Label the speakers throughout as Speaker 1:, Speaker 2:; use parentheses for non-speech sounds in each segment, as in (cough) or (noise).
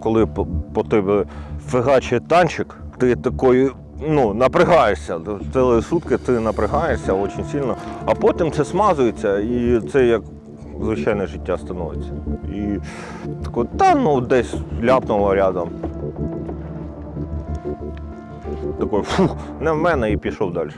Speaker 1: коли по, тебе фигачить танчик, ти такою ну, напрягаєшся. Цілі сутки ти напрягаєшся дуже сильно, а потім це смазується і це як звичайне життя становиться. І тако, та ну десь ляпнуло рядом. Такий, фух, не в мене і пішов далі.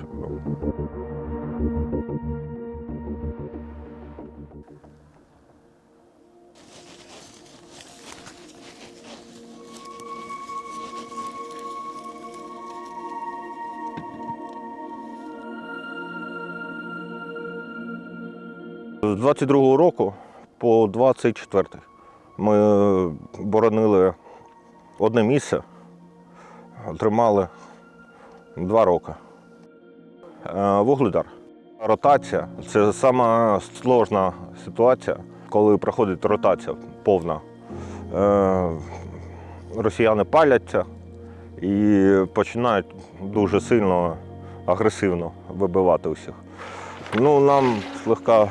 Speaker 1: З 22-го року по 24 ми боронили одне місце, тримали два роки. Е, Вугледар. Ротація це сама сложна ситуація, коли проходить ротація повна. Е, Росіяни паляться і починають дуже сильно агресивно вибивати усіх. Ну, нам слегка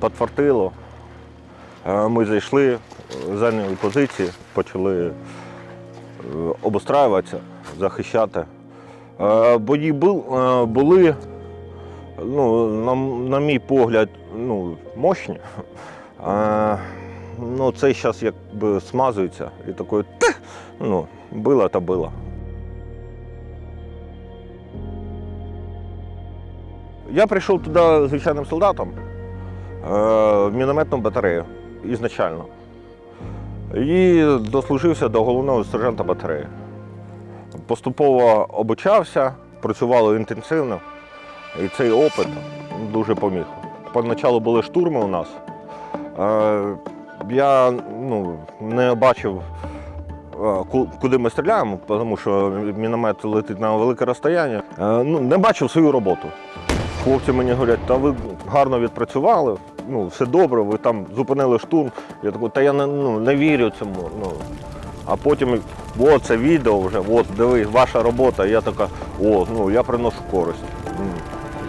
Speaker 1: підфартило. Е, Ми зайшли, зайняли позиції, почали е, обустраюватися, захищати. Е, Бої е, були, ну, на, на мій погляд, ну, мощні. Е, Ну, цей зараз якби смазується і такий, «Та!» ну, було та було. Я прийшов туди звичайним солдатом мінометну батарею ізначально. І дослужився до головного сержанта батареї. Поступово обучався, працювало інтенсивно, і цей опит дуже поміг. Поначалу були штурми у нас. Е, Я ну, не бачив, е, куди ми стріляємо, тому що міномет летить на велике розстояння. Е, Ну, не бачив свою роботу. Хлопці мені говорять, та ви гарно відпрацювали, ну, все добре, ви там зупинили штурм. Я такий, та я не, ну, не вірю цьому. Ну. А потім, о, це відео вже, от, дивись, ваша робота. Я така, о, ну я приношу користь.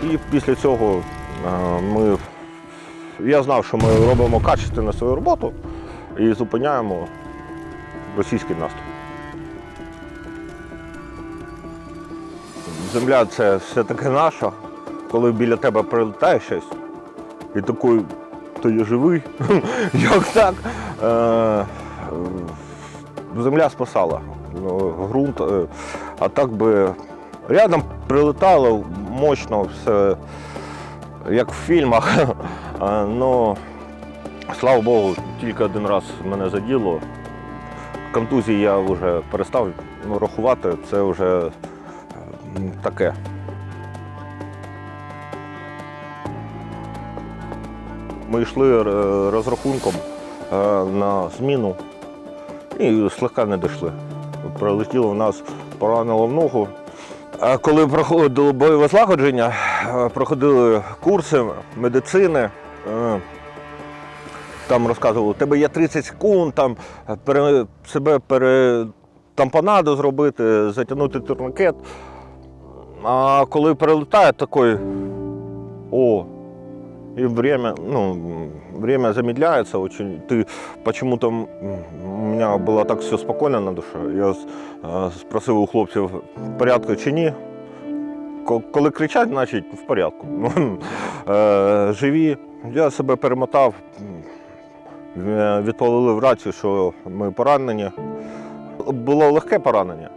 Speaker 1: І після цього е, ми, я знав, що ми робимо качественно свою роботу і зупиняємо російський наступ. Земля це все-таки наша, коли біля тебе прилітає щось, і такий, то я живий. (laughs) Як так? Е, е, земля спасала. Е, а так би рядом прилетало мощно все, як в фільмах. (laughs) Ну, слава Богу, тільки один раз мене заділо. Контузії я вже перестав ну, рахувати, це вже таке. Ми йшли е, розрахунком е, на зміну і слегка не дійшли. Прилетіло в нас, поранило в ногу. А коли проходило бойове злагодження, е, проходили курси медицини. Там розказували, у тебе є 30 секунд, там пере, себе перетампонаду зробити, затягнути турникет. А коли прилітає такий, о, и время, ну, время замедляется очень. Ты почему-то у меня было так все спокойно на душе. Я е, спросив у хлопців, в порядку чи ні. Коли кричать, значить в порядку. (laughs) Ну, е, Живі. Я себе перемотав, е, відповіли в рацію, що ми поранені. Було легке поранення.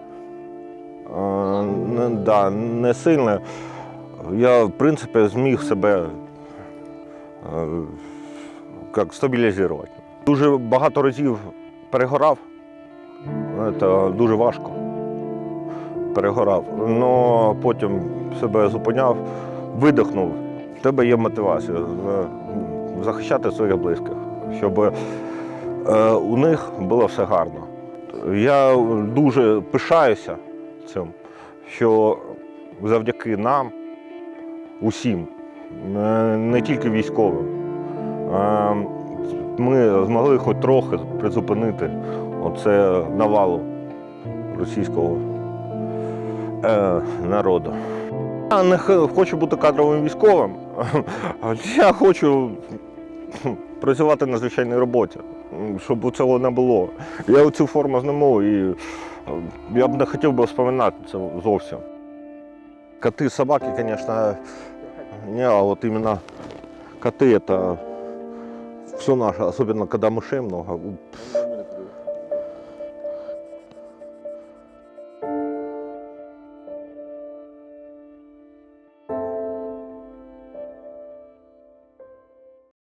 Speaker 1: Не, да, не сильне. Я, в принципі, зміг себе як стабілізувати. Дуже багато разів перегорав. Це дуже важко. Перегорав. Но потім себе зупиняв, видихнув. В тебе є мотивація е, захищати своїх близьких, щоб е, у них було все гарно. Я дуже пишаюся цим, що завдяки нам, усім, е, не тільки військовим, е, ми змогли хоч трохи призупинити оце навалу російського е, народу. Я не хочу бути кадровим військовим, (laughs) я хочу працювати на звичайній роботі. щоб цього не було. Я цю форму зніму і е, я б не хотів би вспоминати це зовсім. Коти, собаки, звісно, не, а вот именно коты это все наше, особенно когда мышей много. у,